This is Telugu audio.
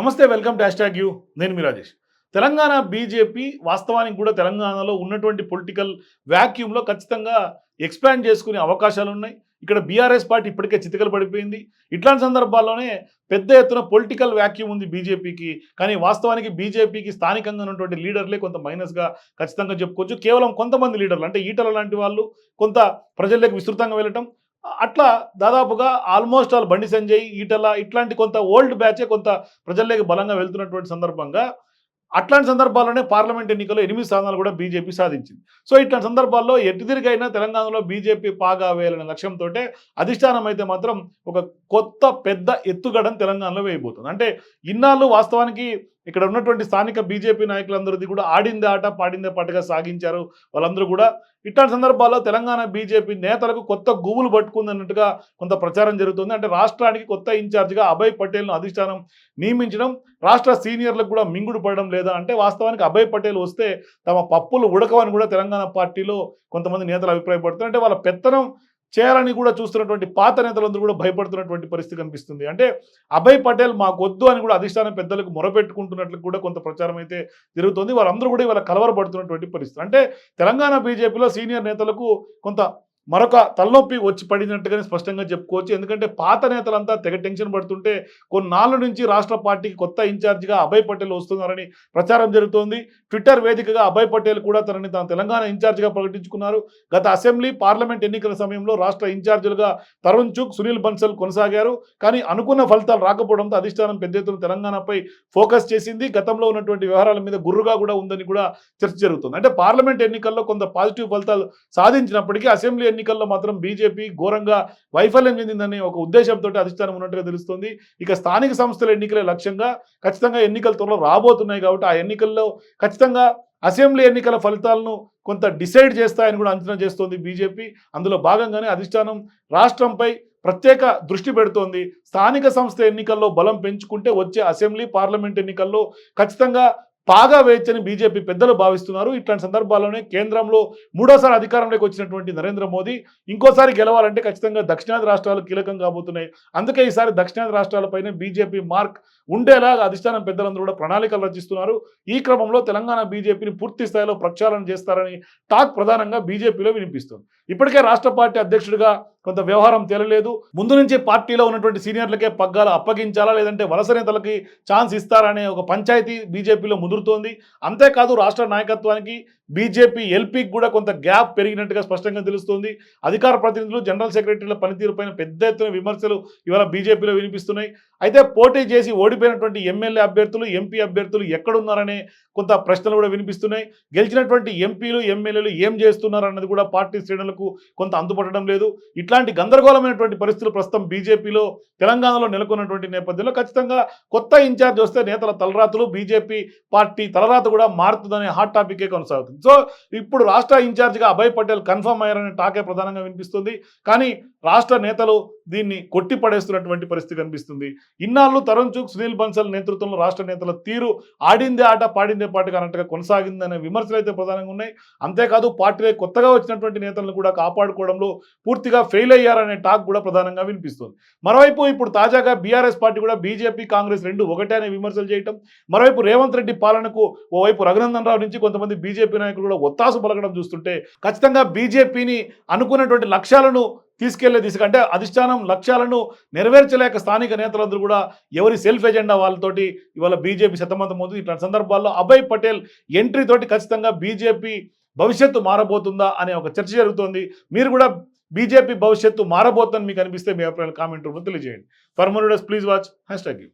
నమస్తే వెల్కమ్ డాష్ ట్యాగ్ యూ. నేను మీ రాజేష్. తెలంగాణ బీజేపీ వాస్తవానికి కూడా తెలంగాణలో ఉన్నటువంటి పొలిటికల్ వ్యాక్యూమ్లో ఖచ్చితంగా ఎక్స్పాండ్ చేసుకునే అవకాశాలు ఉన్నాయి. ఇక్కడ బీఆర్ఎస్ పార్టీ ఇప్పటికే చితికలు పడిపోయింది. ఇట్లాంటి సందర్భాల్లోనే పెద్ద ఎత్తున పొలిటికల్ వ్యాక్యూమ్ ఉంది బీజేపీకి. కానీ వాస్తవానికి బీజేపీకి స్థానికంగా ఉన్నటువంటి లీడర్లే కొంత మైనస్గా ఖచ్చితంగా చెప్పుకోవచ్చు. కేవలం కొంతమంది లీడర్లు అంటే ఈటల లాంటి వాళ్ళు కొంత ప్రజల్లోకి విస్తృతంగా వెళ్ళటం అట్లా దాదాపుగా ఆల్మోస్ట్ ఆల్ బండి సంజయ్ ఈటల ఇట్లాంటి కొంత ఓల్డ్ బ్యాచే కొంత ప్రజల్లోకి బలంగా వెళ్తున్నటువంటి సందర్భంగా అట్లాంటి సందర్భాల్లోనే పార్లమెంట్ ఎన్నికల్లో ఎనిమిది స్థానాలు కూడా బీజేపీ సాధించింది. సో ఇట్లాంటి సందర్భాల్లో ఎటుదిరిగైనా తెలంగాణలో బీజేపీ పాగా వేయాలనే లక్ష్యంతో అధిష్టానం అయితే మాత్రం ఒక కొత్త పెద్ద ఎత్తుగడను తెలంగాణలో వేయబోతుంది. అంటే ఇన్నాళ్ళు వాస్తవానికి ఇక్కడ ఉన్నటువంటి స్థానిక బీజేపీ నాయకులందరిది కూడా ఆడిందే ఆట పాడిందే పాటగా సాగించారు. వాళ్ళందరూ కూడా ఇట్లాంటి సందర్భాల్లో తెలంగాణ బీజేపీ నేతలకు కొత్త గుబులు పట్టుకుందన్నట్టుగా కొంత ప్రచారం జరుగుతుంది. అంటే రాష్ట్రానికి కొత్త ఇన్ఛార్జిగా అభయ్ పటేల్ను అధిష్టానం నియమించడం రాష్ట్ర సీనియర్లకు కూడా మింగుడు పడడం లేదా అంటే వాస్తవానికి అభయ్ పటేల్ వస్తే తమ పప్పులు ఉడకవని కూడా తెలంగాణ పార్టీలో కొంతమంది నేతలు అభిప్రాయపడుతున్నారు. అంటే వాళ్ళ పెత్తనం చేయాలని కూడా చూస్తున్నటువంటి పాత నేతలందరూ కూడా భయపడుతున్నటువంటి పరిస్థితి కనిపిస్తుంది. అంటే అభయ్ పటేల్ మాకొద్దు అని కూడా అధిష్టానం పెద్దలకు మొరపెట్టుకుంటున్నట్లు కూడా కొంత ప్రచారం అయితే జరుగుతుంది. వారందరూ కూడా ఇవాళ కలవరపడుతున్నటువంటి పరిస్థితి. అంటే తెలంగాణ బీజేపీలో సీనియర్ నేతలకు కొంత మరొక తలనొప్పి వచ్చి పడినట్టుగానే స్పష్టంగా చెప్పుకోవచ్చు. ఎందుకంటే పాత నేతలంతా తెగ టెన్షన్ పడుతుంటే కొన్నాళ్ళ నుంచి రాష్ట్ర పార్టీకి కొత్త ఇన్ఛార్జిగా అభయ్ పటేల్ వస్తున్నారని ప్రచారం జరుగుతోంది. ట్విట్టర్ వేదికగా అభయ్ పటేల్ కూడా తనని తాను తెలంగాణ ఇన్ఛార్జిగా ప్రకటించుకున్నారు. గత అసెంబ్లీ పార్లమెంట్ ఎన్నికల సమయంలో రాష్ట్ర ఇన్ఛార్జీలుగా తరుణ్ చుక్ సునీల్ బన్సల్ కొనసాగారు. కానీ అనుకున్న ఫలితాలు రాకపోవడంతో అధిష్టానం పెద్ద ఎత్తున తెలంగాణపై ఫోకస్ చేసింది. గతంలో ఉన్నటువంటి వ్యవహారాల మీద గుర్రుగా కూడా ఉందని కూడా చర్చ జరుగుతుంది. అంటే పార్లమెంట్ ఎన్నికల్లో కొంత పాజిటివ్ ఫలితాలు సాధించినప్పటికీ అసెంబ్లీ ఎన్నికల్లో మాత్రం బీజేపీ ఘోరంగా వైఫల్యం చెందిందనే ఒక ఉద్దేశంతో అధిష్టానం ఉన్నట్టుగా తెలుస్తుంది. ఇక స్థానిక సంస్థల ఎన్నికలే లక్ష్యంగా ఖచ్చితంగా ఎన్నికల త్వరలో రాబోతున్నాయి కాబట్టి ఆ ఎన్నికల్లో ఖచ్చితంగా అసెంబ్లీ ఎన్నికల ఫలితాలను కొంత డిసైడ్ చేస్తాయని కూడా అంచనా చేస్తోంది బీజేపీ. అందులో భాగంగానే అధిష్టానం రాష్ట్రంపై ప్రత్యేక దృష్టి పెడుతోంది. స్థానిక సంస్థ ఎన్నికల్లో బలం పెంచుకుంటే వచ్చే అసెంబ్లీ పార్లమెంట్ ఎన్నికల్లో ఖచ్చితంగా పాగా వేయచ్చని బీజేపీ పెద్దలు భావిస్తున్నారు. ఇట్లాంటి సందర్భాల్లోనే కేంద్రంలో మూడోసారి అధికారంలోకి వచ్చినటువంటి నరేంద్ర మోదీ ఇంకోసారి గెలవాలంటే ఖచ్చితంగా దక్షిణాది రాష్ట్రాలు కీలకం కాబోతున్నాయి. అందుకే ఈసారి దక్షిణాది రాష్ట్రాలపైనే బీజేపీ మార్క్ ఉండేలా అధిష్టానం పెద్దలందరూ కూడా ప్రణాళికలు రచిస్తున్నారు. ఈ క్రమంలో తెలంగాణ బీజేపీని పూర్తి స్థాయిలో ప్రక్షాళన చేస్తారని టాక్ ప్రధానంగా బీజేపీలో వినిపిస్తుంది. ఇప్పటికే రాష్ట్ర పార్టీ అధ్యక్షుడిగా కొంత వ్యవహారం తేలలేదు. ముందు నుంచి పార్టీలో ఉన్నటువంటి సీనియర్లకే పగ్గాలు అప్పగించాలా లేదంటే వలస నేతలకి ఛాన్స్ ఇస్తారనే ఒక పంచాయతీ బీజేపీలో ముదురుతోంది. అంతేకాదు రాష్ట్ర నాయకత్వానికి బీజేపీ ఎల్పీకి కూడా కొంత గ్యాప్ పెరిగినట్టుగా స్పష్టంగా తెలుస్తోంది. అధికార ప్రతినిధులు జనరల్ సెక్రటరీల పనితీరుపైన పెద్ద ఎత్తున విమర్శలు ఇవాళ బీజేపీలో వినిపిస్తున్నాయి. అయితే పోటీ చేసి ఓడిపోయినటువంటి ఎమ్మెల్యే అభ్యర్థులు ఎంపీ అభ్యర్థులు ఎక్కడున్నారనే కొంత ప్రశ్నలు కూడా వినిపిస్తున్నాయి. గెలిచినటువంటి ఎంపీలు ఎమ్మెల్యేలు ఏం చేస్తున్నారన్నది కూడా పార్టీ శ్రేణులకు కొంత అందుపడడం లేదు. ఇట్లాంటి గందరగోళమైనటువంటి పరిస్థితులు ప్రస్తుతం బీజేపీలో తెలంగాణలో నెలకొన్నటువంటి నేపథ్యంలో ఖచ్చితంగా కొత్త ఇన్ఛార్జ్ వస్తే నేతల తలరాతులు బీజేపీ పార్టీ తలరాత కూడా మారుతుందనే హాట్ టాపికే కొనసాగుతుంది. సో ఇప్పుడు రాష్ట్ర ఇన్ఛార్జిగా అభయ్ పటేల్ కన్ఫర్మ్ అయ్యారనే టాకే ప్రధానంగా వినిపిస్తుంది. కానీ రాష్ట్ర నేతలు దీన్ని కొట్టి పడేస్తున్నటువంటి పరిస్థితి కనిపిస్తుంది. ఇన్నాళ్ళు తరుణ్ చూక్ సునీల్ బన్సల్ నేతృత్వంలో రాష్ట్ర నేతల తీరు ఆడిందే ఆట పాడిందే పాటగా అన్నట్టుగా కొనసాగిందనే విమర్శలు అయితే ప్రధానంగా ఉన్నాయి. అంతేకాదు పార్టీలో కొత్తగా వచ్చినటువంటి నేతలను కూడా కాపాడుకోవడంలో పూర్తిగా ఫెయిల్ అయ్యారనే టాక్ కూడా ప్రధానంగా వినిపిస్తుంది. మరోవైపు ఇప్పుడు తాజాగా బీఆర్ఎస్ పార్టీ కూడా బీజేపీ కాంగ్రెస్ రెండు ఒకటే అనే విమర్శలు చేయటం మరోవైపు రేవంత్ రెడ్డి పాలనకు ఓవైపు రఘునందన్ రావు నుంచి కొంతమంది బీజేపీ నాయకులు కూడా ఒత్తాసు పలకడం చూస్తుంటే ఖచ్చితంగా బీజేపీని అనుకున్నటువంటి లక్ష్యాలను తీసుకెళ్ళే దిశగా అంటే అధిష్టానం లక్ష్యాలను నెరవేర్చలేక స్థానిక నేతలందరూ కూడా ఎవరి సెల్ఫ్ ఎజెండా వాళ్ళతోటి ఇవాళ బీజేపీ శతమంతం అవుతుంది. ఇట్లాంటి సందర్భాల్లో అభయ్ పటేల్ ఎంట్రీ తోటి ఖచ్చితంగా బీజేపీ భవిష్యత్తు మారబోతుందా అనే ఒక చర్చ జరుగుతోంది. మీరు కూడా బీజేపీ భవిష్యత్తు మారబోతుందని మీకు అనిపిస్తే మీ అభిప్రాయాలు కామెంట్ రూపంలో తెలియజేయండి. For more please watch hashtag